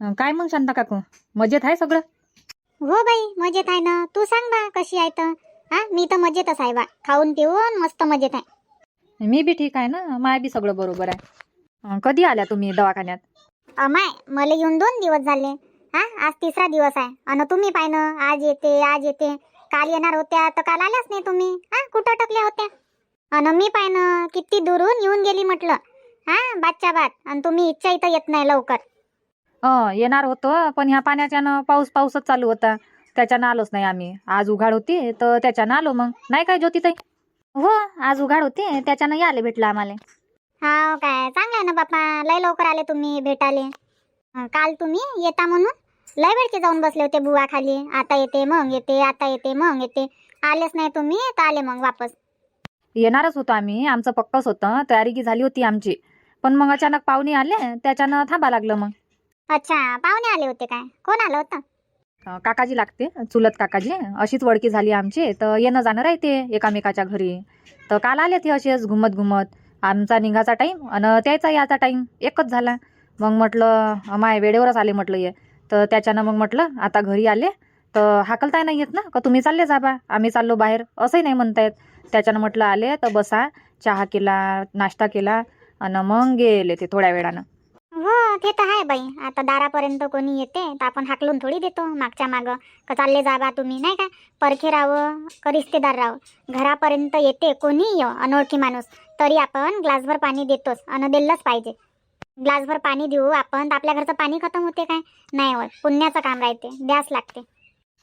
अं, काय मग शांता काकू? मजेत आहे सगळं? हो बाई मजेत आहे ना. तू सांग बा कशी आहे तर? हा मी तर मजेतच आहे बा. खाऊन पिऊन मस्त मजेत आहे. मी बी ठीक आहे ना. माय बी सगळं बरोबर आहे. अं, कधी आल्या तुम्ही दवाखान्यात? अमाय मला येऊन दोन दिवस झाले. हा आज तिसरा दिवस आहे. अन तुम्ही पाय ना आज येते आज येते. काल येणार होत्या तर काल आल्याच नाही तुम्ही. हा कुठं अटकल्या होत्या? अन मी पाय ना किती दुरून येऊन गेली म्हटलं. हा बादच्या बात आणि तुम्ही इच्छा इथं येत नाही लवकर. अं, येणार होतो पण ह्या पाण्याच्यानं पाऊस पाऊसच चालू होता. त्याच्यानं आलोच नाही आम्ही. आज उघाड होती तर त्याच्यानं आलो मग. नाही काय ज्योतिताई? हो आज उघाड होती त्याच्यानं याले भेटलं आम्हाला. हा काय चांगलं आहे ना बापा लय लवकर आले तुम्ही भेटाले अं, काल तुम्ही येता म्हणून? लय वेळचे जाऊन बसले होते बुवा खाली. आता येते मग येते आता येते मग येते. आलेच नाही तुम्ही तर आले मग वापस. येणारच होतो आम्ही. आमचं पक्कच होतं. तयारी की झाली होती आमची. पण मग अचानक पाहुणे आले त्याच्यानं थांबा लागलं मग. अच्छा पाहुणे आले होते काय? कोण आलं होतं? अं, काकाजी लागते चुलत काकाजी. अशीच वडकी झाली आमची तर येणं जाणं राहते एकामेकाच्या घरी. तर काल आले ते असेच घुमत घुमत. आमचा निघाचा टाईम आणि त्याचा याचा टाईम एकच झाला. मग म्हटलं माय वेळेवरच आले म्हटलं ये. तर त्याच्यानं मग म्हटलं आता घरी आले. तर हाकलताय नाही येत ना? का तुम्ही चालले जा बा आम्ही चाललो बाहेर. असंही नाही म्हणतायत. त्याच्यानं म्हटलं आले तर बसा. चहा केला नाश्ता केला. आणि मग गेले ते थोड्या वेळानं. ते तर आहे बाई. आता दारापर्यंत कोणी येते तर आपण हाकलून थोडी देतो मागच्या मागं. का चालले जा बा तुम्ही नाही काय परखे राहावं का रिश्तेदार राहावं घरापर्यंत येते कोणी येऊ अनोळखी माणूस. तरी आपण ग्लासभर पाणी देतोच अन दिलंच पाहिजे. ग्लासभर पाणी देऊ आपण तर आपल्या घरचं पाणी खतम होते काय? नाही होत. पुण्याचं काम राहते द्यास लागते.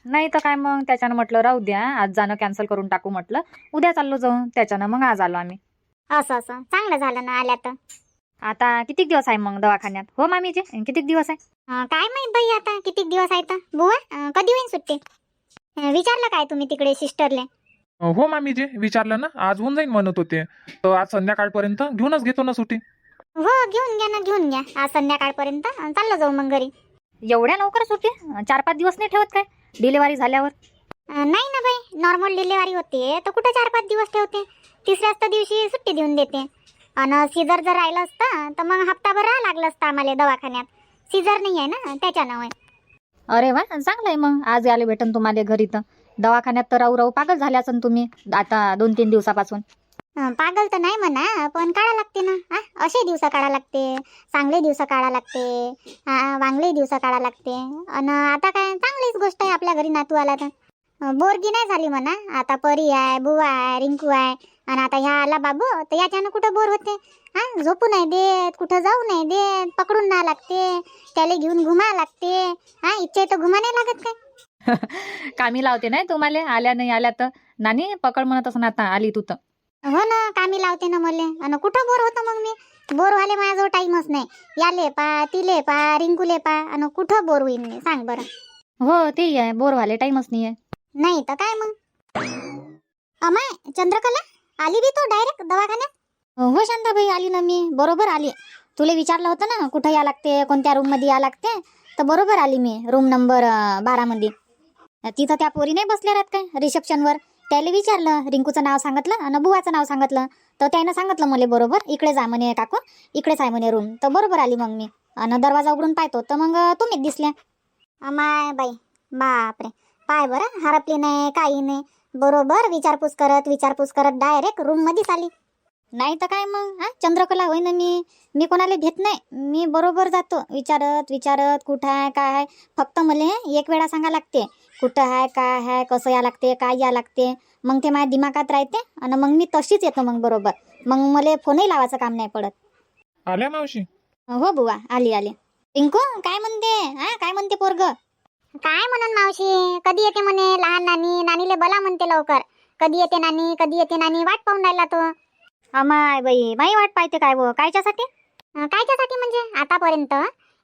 नाही तर काय मग? त्याच्यानं म्हटलं राहू द्या. आज जाणं कॅन्सल करून टाकू म्हटलं. उद्या चाललो जाऊ. त्याच्यानं मग आज आलो आम्ही. असं असं. चांगलं झालं ना आल्या तर. आता किती दिवस आहे मग दवाखान्यात? हो मामीचे किती दिवस आहे? अं, काय माहीत बाई आता किती दिवस आहे तर? बुवा अं, कधी होईन सुट्टी? अं, विचारलं काय तुम्ही तिकडे सिस्टरले? हो मामीजी विचारलं ना आज होऊन जाईन म्हणत होते. तर आज संध्याकाळपर्यंत घेऊनच घेतो ना सुट्टी? हो घेऊन घ्या ना घेऊन घ्या. आज संध्याकाळपर्यंत अन् चाललो जाऊ मग घरी. एवढ्या लवकर सुट्टी? चार पाच दिवस नाही ठेवत काय? डिलिव्हरी झाल्यावर? अं, नाही ना बाई नॉर्मल डिलिव्हरी होते तर कुठं चार पाच दिवस ठेवते? तिसऱ्याच तर दिवशी सुट्टी देऊन देते. आणि सीझर जर राहिलं असतं तर मग हप्ताभर राहा लागलं असतं आम्हाला दवाखान्यात. सीझर नाही आहे ना त्याच्यानं होय. अरे वा चांगलं आहे मग. आज आले भेटन तुम्हाला घरी तर. दवाखान्यात तर राहू राहू पागल झाले असन तुम्ही आता दोन तीन दिवसापासून. अं, पागल तर नाही म्हणा पण काढा लागते ना. हा असे दिवस काढा लागते चांगले दिवस काढा लागते हा वांगले दिवस काढा लागते. आणि आता काय चांगलीच गोष्ट आहे आपल्या घरी नातू आला तर. अं, बोरगी नाही झाली म्हणा. आता परी आहे बुवा आहे रिंकू आहे. आणि आता ह्या आला बाबू तर याच्यानं कुठं बोर होते? हा? झोपू नाही देत कुठं जाऊ नाही देत पकडून ना लागते त्याला घेऊन घुमा लागते. हा? इच्छा तर घुमा नाही लागत काय? कामी लावते नाही तुम्हाला? आल्या नाही आल्या तर? नानी पकड म्हणत असं आता आली तू तर. हो ना कामी लावते ना मले. आणि कुठं बोर होतं मग मी? बोर व्हायला माझ्याजवळ टाईमच नाही. याले पा तिले पा रिंकूले पा आणि कुठं बोर होईन मी? सांग बरं. हो ते आहे. बोर व्हायला टाईमच नाही आहे नाही तर काय मग? अमाय चंद्रकला? आली बी तू डायरेक्ट दवाखान्यात? हो शांताबाई आली ना मी. बरोबर आली. तुला विचारलं होतं ना कुठं या लागते कोणत्या रूममध्ये या लागते? तर बरोबर आली मी रूम नंबर बारा मध्ये तिथं त्या पोरी नाही बसल्या राहत काय रिसेप्शनवर त्याला विचारलं रिंकूचं नाव सांगितलं आणि बुवाचं नाव सांगितलं. तर त्यानं सांगितलं मला बरोबर इकडे जा म्हणे काकू इकडेच आहे म्हणे रूम तर बरोबर आली मग मी. आणि दरवाजा उघडून पाहतो. तर मग तुम्हीच दिसल्या. अमाय बाई बापरे. पाय बरं हरपली नाही काही नाही. बरोबर विचारपूस करत विचारपूस करत डायरेक्ट रूम मध्येच आली. नाही तर काय मग हा? चंद्रकला होय ना मी मी कोणाला भेट नाही. मी बरोबर जातो. विचारत विचारत कुठं आहे काय आहे? फक्त मला एक वेळा सांगा लागते. कुठं आहे काय आहे कसं या लागते काय या लागते? मग ते माझ्या दिमागात राहते आणि मग मी तशीच येतो मग बरोबर. मग मला फोनही लावायचं काम नाही पडत. आल्या मावशी? हो बुवा आली आली. पिंकू काय म्हणते? हा? काय म्हणते पोरग? काय म्हणून मावशी? कधी येते म्हणे? लहान नानी. नानीले बला म्हणते लवकर. कधी येते नानी? कधी येते नानी? वाट पाहून राहिला तो. अमाय बाई माई वाट पाहते काय कायच्यासाठी? अं, कायच्यासाठी म्हणजे? आतापर्यंत?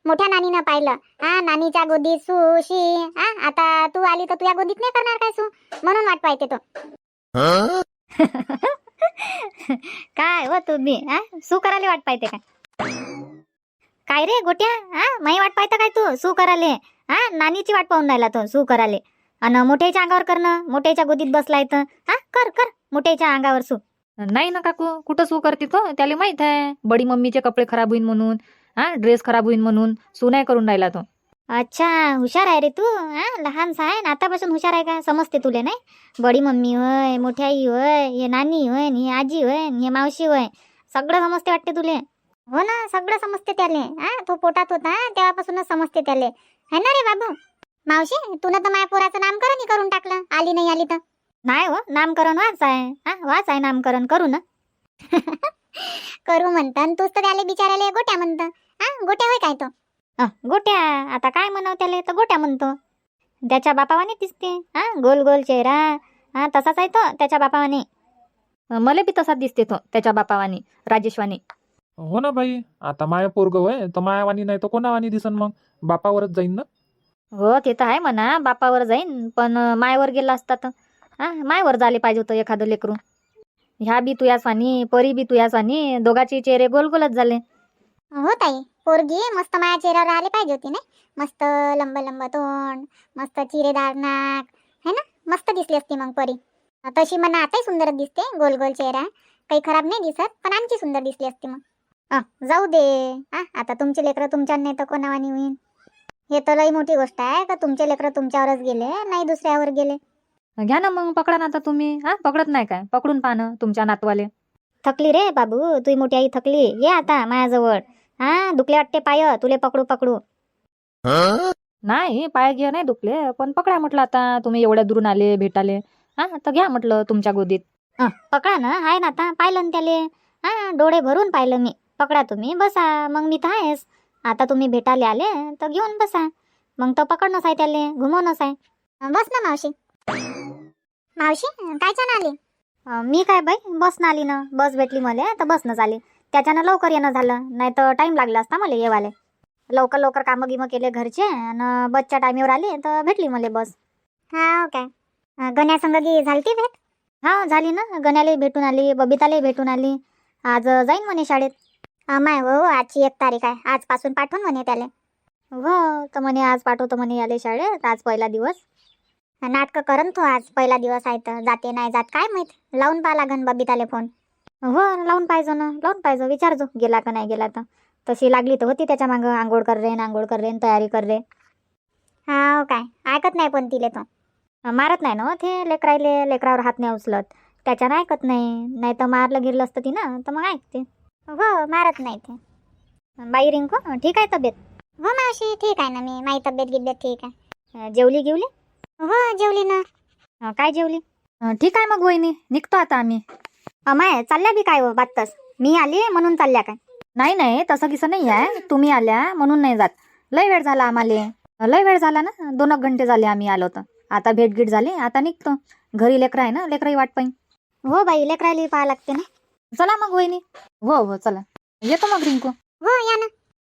मोठ्या नानीनं पाहिलं. हा नानीच्या गोदीत सू शी हा आता तू आली तर तुझ्या गोदीत नाही करणार काय सू? म्हणून वाट पाहते तो. काय हो तुम्ही? हा? सू करायला वाट पाहते काय? काय रे गोट्या? हा? माई वाट पाहता काय तू? सू कराले हा नानीची वाट पाहून राहिला तो सू कराले अन मोठ्याच्या अंगावर करणं मोठ्याच्या गोदीत बसलाय तर हा कर कर मोठ्याच्या अंगावर सू. नाही ना काकू कुठं सू करते तो? त्याला माहीत आहे. बडी मम्मीचे कपडे खराब होईन म्हणून हा ड्रेस खराब होईन म्हणून सू नाही करून राहिला तो. अच्छा हुशार आहे रे तू हा लहानसा आहे ना आतापासून हुशार आहे का? समजते तुले नाही? बडी मम्मी होय मोठी आई होय हे नानी होय हे आजी होय हे मावशी होय. सगळं समजते वाटते तुले. हो ना सगळं समजते त्याले हा तो पोटात होता तेव्हापासूनच समजते त्याले. है ना रे बाबू? मावशी तुला तर माझ्या पोराचं नामकरण करून टाकलं. आली नाही आली तर. नाही हो नामकरण वाच आहे. हा वाच आहे नामकरण करू ना. करू म्हणतं. तूच तर त्याले बिचाराले गोट्या म्हणतं. हा गोट्या होय काय तो? अ, गोट्या. आता काय म्हणाव त्याले? तर गोट्या म्हणतो. त्याच्या बापावाने दिसते. हा गोल गोल चेहरा. हा तसाच आहे तो त्याच्या बापावाने. मला बी तसाच दिसते तो त्याच्या बापावानी राजेशवानी. हो ना बाई. आता माया पोरग होय तर मायावानी नाही तर कोणावानी दिसन मग? बापावरच जाईन ना? हो ते तर आहे म्हणा बापावर जाईन पण मायवर गेला असता तर. हा मायवर झाले पाहिजे होतं एखादं लेकरू. ह्या बी तुयासवानी परी बी तुयासवानी दोघाचे चेहरे गोल गोलच झाले. हो ताई. पोरगी मस्त माझ्या चेहऱ्यावर आले पाहिजे होती ना मस्त लंब लंब तोंड मस्त चिरेदार नाक है ना? मस्त दिसली असती मग परी. तशी मला आताही सुंदरच दिसते गोल गोल चेहरा. काही खराब नाही दिसत पण आणखी सुंदर दिसली असती मग. जाऊ दे. हा आता तुमचे लेकरं तुमच्या नाही तर कोणावानी होईन. हे तर लई मोठी गोष्ट आहे का? तुमचे लेकरं तुमच्यावरच गेले नाही दुसऱ्यावर गेले. घ्या ना मग पकडा ना आता तुम्ही. हा पकडत नाही काय? पकडून पाहणं तुमच्या नातवाले. थकली रे बाबू तुझी मोठी आई थकली. ये आता माझ्याजवळ. हा दुखले वाटते पाय तुले पकडू पकडू. नाही पाय घे नाही दुखले. पण पकडा म्हटलं आता तुम्ही एवढ्या दुरून आले भेटाले. हा तर घ्या म्हटलं तुमच्या गोदीत. अ, पकडा ना. आहे ना आता. पाहिलं ना त्याले. हा डोळे भरून पाहिलं मी. पकडा तुम्ही बसा. मग मी तर आहेस आता तुम्ही भेटाले आले तर घेऊन बसा. मग तर पकडणंच आहे त्याले घुमवणंच आहे. बस ना मावशी. मावशी काय छान आली? मी काय बाई बसनं आली ना. बस भेटली मला तर बसनं आली त्याच्यानं लवकर येणं झालं नाही तर टाईम लागला असता मला येवाले. लवकर लवकर कामं गिमं केले घरचे आणि बसच्या टायमीवर आले तर भेटली मला बस. हा काय? अं, गण्या संगी झालती भेट? हा झाली ना. गण्यालाही भेटून आली बबितालाही भेटून आली. आज जाईन म्हणे शाळेत. अमाय हो आजची एक तारीख आहे. आजपासून पाठवून म्हणे त्याले. हो तर म्हणे आज पाठवतो म्हणे याले शाळेत आज पहिला दिवस. नाटक करन तो आज पहिला दिवस आहे तर. जाते नाही जात काय माहीत? लावून पहा लागन बबिताले फोन. हो लावून पाहिजो ना लावून पाहिजो विचारजो गेला का नाही गेला तर. तशी लागली तर होती त्याच्या मागं आंघोळ कर रे न आंघोळ कर रे न तयारी कर रे. हा हो काय ऐकत नाही पण तिले तो. मारत नाही ना हो ते लेकरायले लेकरावर हात नाही उचलत. त्याच्यानं ऐकत नाही नाही तर मारलं गिरलं असतं ती ना तर मग ऐकते. हो मारत नाही ते. बाई रिंकू ठीक आहे तब्येत? हो मावशी ठीक आहे ना मी. माझी तब्येत गिब्येत ठीक आहे. जेवली गिवली? हो जेवली ना. काय जेवली? ठीक आहे मग वहिनी. निघतो आता आम्ही. अमाय चालल्या बी काय हो बात्तस मी आली म्हणून चालल्या काय? नाही नाही तसं किसं नाही आहे. तुम्ही आल्या म्हणून नाही जात. लय वेळ झाला आम्हाला. लय वेळ झाला ना? दोन एक घंटे झाले आम्ही आलो तर आता भेटगीट झाली आता निघतो. घरी लेकरं आहे ना? लेकरही वाट पाहिन. हो बाई लेकरायला पाहा लागते ना. चला मग वहिनी. हो हो चला. येतो मग रिंकू. हो या ना.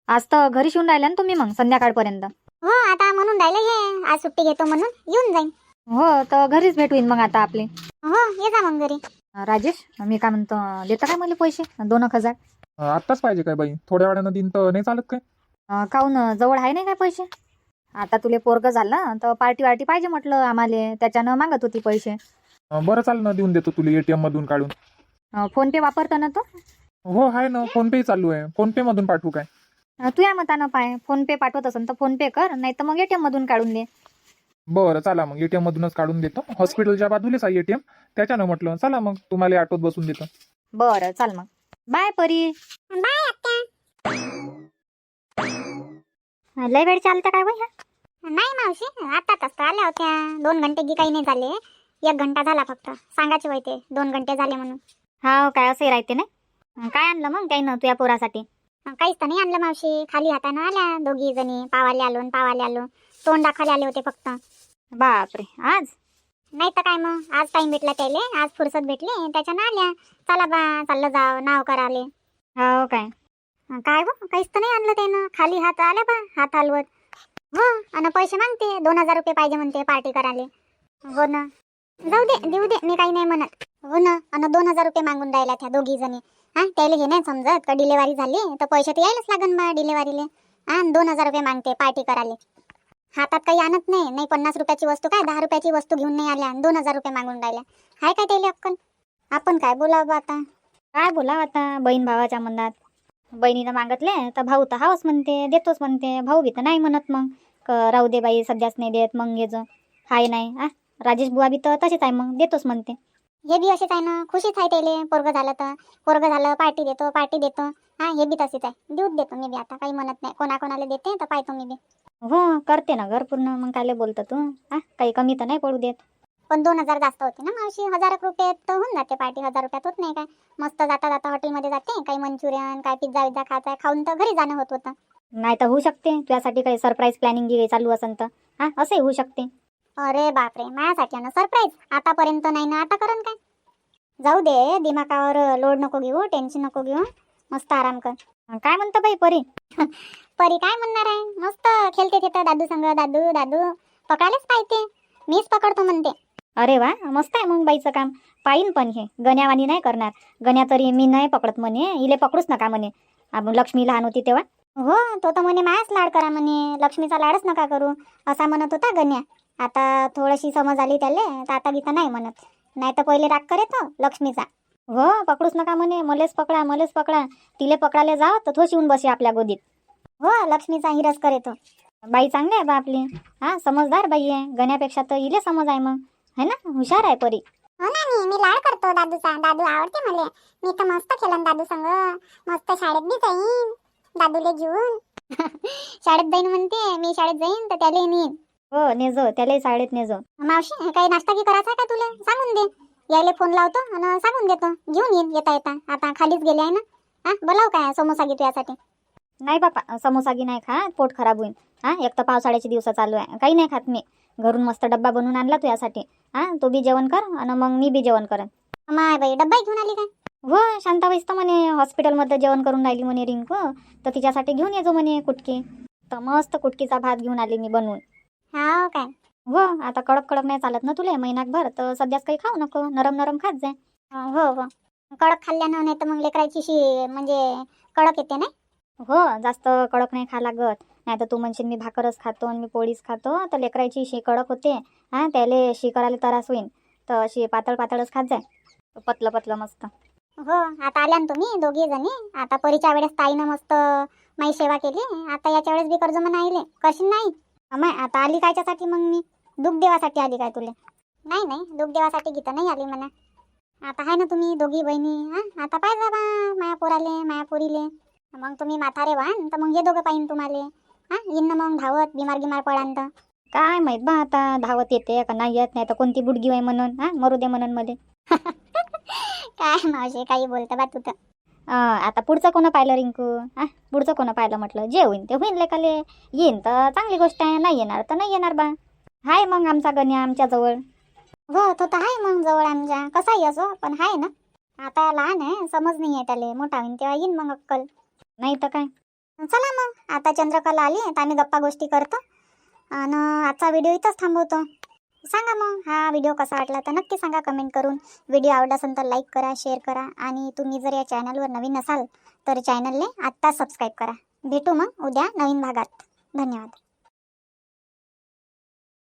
आज तर घरी शिवून राहिल्या ना तुम्ही मग संध्याकाळपर्यंत. हो आता म्हणून राहिले हे. आज सुट्टी घेतो म्हणून. येऊन जाईन. हो तर घरीच भेट होईन मग आता आपले. हो ये जा मग घरी. अं, राजेश मी काय म्हणतो देता काय मला पैसे? दोन एक हजार. आत्ताच पाहिजे काय बाई? थोड्या वेळानं दिन तर नाही चालत काय? अं, काहून जवळ आहे नाही काय पैसे? आता तुले पोरग झालं तर पार्टी वार्टी पाहिजे म्हटलं आम्हाला. त्याच्यानं मागत होती पैसे. अं, बरं चाल ना देऊन देतो तुला एटीएम मधून काढून. फोन पे वापरतो ना तो? हो आहे ना. फोन पे चालू आहे. फोन पे मधून पाठवू काय? तू या मतानं पाय. फोन पे पाठवत असेल तर फोन पे कर नाही तर मग एटीएम मधून काढून दे. बरं चला मग. एटीएम मधूनच काढून देतो. हॉस्पिटलच्या बाजूलाच आहे एटीएम त्याच्यानं म्हटलं चला मग. तुम्हाला ऑटोत बसून देतो. बरं चाल मग. बाय परी. बाय आत्या. लय वेळ चालतं काय बाई ह्या नाही मावशी आताच तर आल्या होत्या. दोन घंटे की काही नाही झाले. एक घंटा झाला फक्त. सांगायचे होते दोन घंटे झाले म्हणून. हा काय असंही राहते नाही काय आणलं मग काही ना तुझ्या पोरासाठी? काहीच तर नाही आणलं मावशी. खाली हातानं आल्या दोघी जणी. पावाले आलो न पावाले आलो. तोंड दाखवायला आले होते फक्त. बापरे. आज? नाही तर काय मग? आज टाइम भेटला त्याले. आज फुरसत भेटली. त्याच्यानं आल्या. चला बा चाललं जाव. नाव कराले. हो काय? काय हो काहीच तर नाही आणलं त्यानं. खाली हात आल्या बा हात हलवत. हो आणि पैसे मागते. दोन हजार रुपये पाहिजे म्हणते पार्टी करायला. हो ना. जाऊ दे देऊ दे मी काही नाही म्हणत. हो ना आणि दोन हजार रुपये मागून राहिल्या त्या दोघी जणी. हा त्याला हे नाही समजत का डिलेवरी झाली तर पैसे तर यायलाच लागन बा डिलेवरीले. हा दोन हजार रुपये मागते पार्टी करायला. हातात काही आणत नाही नाही पन्नास रुपयाची वस्तू काय दहा रुपयाची वस्तू घेऊन नाही आल्या आणि दोन हजार रुपये मागून राहिल्या. हाय काय त्याला अक्कल? आपण काय बोलावं आता? काय बोलावं आता बहीण भावाच्या मनात? बहिणीनं मागितले तर भाऊ तर हावच म्हणते देतोच म्हणते. भाऊ बी तर नाही म्हणत मग. क- राहू दे बाई सध्याच नाही देत मग घेजो हाय नाही आ राजेश बुवा बी तर तसेच आहे मग देतोच म्हणते. हे बी असेच आहे ना खुशीच आहे त्याले पोरग झालं तर. पोरग झालं पार्टी देतो पार्टी देतो. हा हे बी तसेच आहे. देऊच देतो मी बी आता काही म्हणत नाही. कोणाकोणाला देते तर पाहतो मी बी. हो करते ना घर पूर्ण मग कायले बोलतो तू? आ काही कमी तर नाही पडू देत. पण दोन हजार जास्त होते ना मावशी हजार रुपयात तर होऊन जाते पार्टी हजार रुपयात होत नाही काय? मस्त जाता जाता हॉटेलमध्ये जाते काही मंचुरियन काय पिझ्झा विझ्झा खायचा खाऊन तर घरी जाणं होत होतं. नाही तर होऊ शकते तुझ्यासाठी काही सरप्राईज प्लॅनिंग चालू असेल तर. हा असंही होऊ शकते. अरे बापरे माझ्यासाठी ना सरप्राईज आतापर्यंत नाही ना आता करण काय? जाऊ दे दिमाकावर लोड नको घेऊ टेन्शन नको घेऊ. मस्त आराम कर. काय म्हणतो बाई परी? परी काय म्हणणार आहे? मस्त खेळते तिथं दादू संग दादू दादू. पकडायलाच पाहिजे. मीच पकडतो म्हणते. अरे वा मस्त आहे मग बाईचं काम. पाहिन पण हे. गण्यावानी नाही करणार. गण्या तरी मी नाही पकडत म्हणे. इले पकडूच नका म्हणे. लक्ष्मी लहान होती तेव्हा? हो तो तर म्हणे मायाच लाड करा म्हणे. लक्ष्मीचा लाडच नका करू. असा म्हणत होता गण्या. आता थोडीशी समज आली त्याले तर आता गीता नाही म्हणत. नाही तर पहिले राग करे तो लक्ष्मीचा. हो पकडूच नका म्हणे मलेच पकडा मलेच पकडा. तिले पकडायला जा तर तो शिवून बसे आपल्या गोदीत. हो लक्ष्मीचा हिरस करे तो बाई चांगली आहे बा आपली. हा समजदार बाई आहे. गण्यापेक्षा तर इले समज आहे मग. है ना? हुशार आहे परी. हो ना मी मी लाड करतो दादूचा. दादू आवडते मला. मी तर मस्त खेळन दादू संग. मस्त शाळेत बी जाईन. दादूले घेऊन. शाळेत जाईन म्हणते मी शाळेत जाईन तर त्याला नेईन. हो नेजो त्यालाही शाळेत नेजो. मावशी काही नाश्ता की करायचा का तुला? सांगून दे. यायले फोन लावतो आणि सांगून देतो. घेऊन येईन येता येता. आता खालीच गेले आहे ना? हा बोलाव काय समोसा घेतो यासाठी? नाही बापा समोसा गी नाही खात. पोट खराब होईल हा एक तर पावसाळ्याचे दिवस चालू आहे. काही नाही खात मी. घरून मस्त डब्बा बनवून आणला तू यासाठी. हा तू बी जेवण कर आणि मग मी बी जेवण करन. माय बाई डब्बा घेऊन आली काय? हो शांताबाईच तर म्हणे हॉस्पिटलमध्ये जेवण करून राहिली म्हणे रिंकू. तर तिच्यासाठी घेऊन येजो म्हणे कुटकी. तर मस्त कुटकीचा भात घेऊन आली मी बनवून. हा काय? हो आता कडक कडक नाही चालत ना तुले महिनाभर तर सध्याच काही खाऊ नको नरम नरम खात जाय हो हो. कडक खाल्ल्यानं नाही तर मग लेकराची शी म्हणजे कडक येते नाही? हो जास्त कडक नाही खा लागत. नाही तर तू म्हणशील मी भाकरच खातो आणि मी पोळीच खातो तर लेकराची शी कडक होते. हा त्याले शी करायला त्रास होईल तर अशी पातळ पातळच खात जाय पतलं पतलं मस्त. हो आता आल्या ना तुम्ही दोघी जणी. आता परीच्या वेळेस ताईनं मस्त माई सेवा केली. आता याच्या वेळेस बी कर्ज म्हणायले करशील नाही अमाय आता आली कायच्यासाठी मग मी? दुःख देवासाठी आली काय तुले? नाही नाही दुःख देवासाठी गीता नाही आली म्हणा. आता आहे ना तुम्ही दोघी बहिणी हा? आता पाहिजे बा माया पोराले माया पोरीले. मग तुम्ही म्हातारे व्हान तर मग हे दोघं पाहिन तुम्हाला. हा? येईन ना मग धावत बिमार गिमार पडान तर. काय माहीत बा आता धावत येते का नाही येत नाही तर कोणती बुडगी आहे म्हणून हा? मरू दे म्हणून मध्ये काय मावशी काही बोलतं बा तू तर. आता पुढचं कोणं पाहिलं रिंकू? हा पुढचं कोणं पाहिलं म्हटलं? जे होईन ते होईन लेकाले. येईन तर चांगली गोष्ट आहे नाही येणार तर नाही येणार बा. हाय मग आमचा गण्या आमच्या जवळ. हो तो तर आहे मग जवळ आमच्या. कसाही असो? पण आहे ना. आता लहान आहे समज नाही आहे त्याला. मोठा होईन तेव्हा येईन मग अक्कल. नाही तर काय? चला मग. आता चंद्रकला आली तर आम्ही गप्पा गोष्टी करतो. आणि आजचा व्हिडिओ इथंच थांबवतो. सांगा मग. हा व्हिडिओ कसा वाटला तर नक्की सांगा कमेंट करून. व्हिडिओ आवडला असेल तर लाईक करा शेअर करा. आणि तुम्ही जर या चॅनलवर नवीन असाल तर चॅनलने आत्ता सबस्क्राईब करा. भेटू मग उद्या नवीन भागात. धन्यवाद.